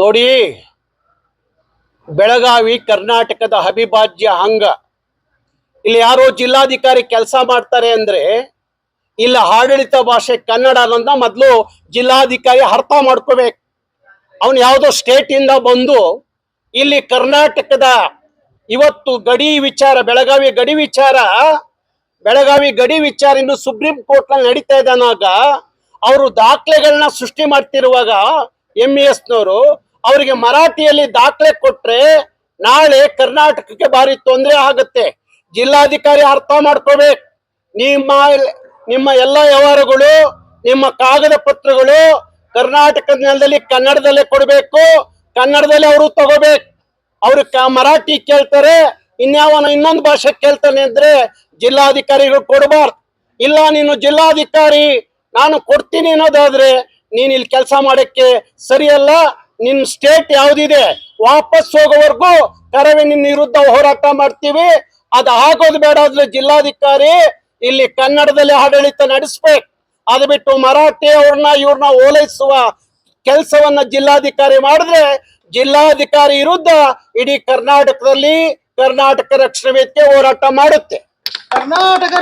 ನೋಡಿ, ಬೆಳಗಾವಿ, ಕರ್ನಾಟಕದ ಅವಿಭಾಜ್ಯ ಅಂಗ. ಇಲ್ಲಿ ಯಾರೋ ಜಿಲ್ಲಾಧಿಕಾರಿ ಕೆಲಸ ಮಾಡ್ತಾರೆ ಅಂದ್ರೆ, ಇಲ್ಲ ಆಡಳಿತ ಭಾಷೆ ಕನ್ನಡ ಅನ್ನೋದನ್ನ ಮೊದಲು ಜಿಲ್ಲಾಧಿಕಾರಿ ಅರ್ಥ ಮಾಡ್ಕೋಬೇಕು. ಅವನು ಯಾವುದೋ ಸ್ಟೇಟ್ ಇಂದ ಬಂದು, ಇಲ್ಲಿ ಕರ್ನಾಟಕದ ಇವತ್ತು ಗಡಿ ವಿಚಾರ, ಬೆಳಗಾವಿ ಗಡಿ ವಿಚಾರ, ಬೆಳಗಾವಿ ಗಡಿ ವಿಚಾರ ಇನ್ನು ಸುಪ್ರೀಂ ಕೋರ್ಟ್ನಲ್ಲಿ ನಡೀತಾ ಇದ್ದಾನಾಗ ಅವರು ದಾಖಲೆಗಳನ್ನ ಸೃಷ್ಟಿ ಮಾಡ್ತಿರುವಾಗ ಎಂ ಇ ಎಸ್ನವರು ಅವರಿಗೆ ಮರಾಠಿಯಲ್ಲಿ ದಾಖಲೆ ಕೊಟ್ರೆ ನಾಳೆ ಕರ್ನಾಟಕಕ್ಕೆ ಭಾರಿ ತೊಂದರೆ ಆಗುತ್ತೆ. ಜಿಲ್ಲಾಧಿಕಾರಿ ಅರ್ಥ ಮಾಡ್ಕೋಬೇಕು. ನಿಮ್ಮ ನಿಮ್ಮ ಎಲ್ಲ ವ್ಯವಹಾರಗಳು, ನಿಮ್ಮ ಕಾಗದ ಪತ್ರಗಳು ಕರ್ನಾಟಕದ ನೆಲದಲ್ಲಿ ಕನ್ನಡದಲ್ಲೇ ಕೊಡಬೇಕು. ಕನ್ನಡದಲ್ಲಿ ಅವರು ತಗೋಬೇಕು. ಅವರು ಮರಾಠಿ ಕೇಳ್ತಾರೆ, ಇನ್ಯಾವನ ಇನ್ನೊಂದು ಭಾಷೆ ಕೇಳ್ತಾನೆ ಅಂದ್ರೆ ಜಿಲ್ಲಾಧಿಕಾರಿಗಳು ಕೊಡಬಾರ್ದು. ಇಲ್ಲ, ನೀನು ಜಿಲ್ಲಾಧಿಕಾರಿ ನಾನು ಕೊಡ್ತೀನಿ ಅನ್ನೋದಾದ್ರೆ ನೀನ್ ಇಲ್ಲಿ ಕೆಲಸ ಮಾಡಕ್ಕೆ ಸರಿಯಲ್ಲ, ನಿನ್ ಸ್ಟೇಟ್ ಯಾವ್ದಿದೆ, ವಾಪಸ್ ಹೋಗೋವರೆಗೂ ಕರವೇ ನಿನ್ನ ವಿರುದ್ಧ ಹೋರಾಟ ಮಾಡ್ತೀವಿ. ಅದು ಆಗೋದು ಬೇಡ ಆದ್ರೆ ಜಿಲ್ಲಾಧಿಕಾರಿ ಇಲ್ಲಿ ಕನ್ನಡದಲ್ಲಿ ಆಡಳಿತ ನಡೆಸ್ಬೇಕು. ಅದು ಬಿಟ್ಟು ಮರಾಠಿ ಅವ್ರನ್ನ, ಇವ್ರನ್ನ ಓಲೈಸುವ ಕೆಲಸವನ್ನ ಜಿಲ್ಲಾಧಿಕಾರಿ ಮಾಡಿದ್ರೆ ಜಿಲ್ಲಾಧಿಕಾರಿ ವಿರುದ್ಧ ಇಡೀ ಕರ್ನಾಟಕದಲ್ಲಿ ಕರ್ನಾಟಕ ರಕ್ಷಣೆ ವೇದಿಕೆ ಹೋರಾಟ ಮಾಡುತ್ತೆ. ಕರ್ನಾಟಕ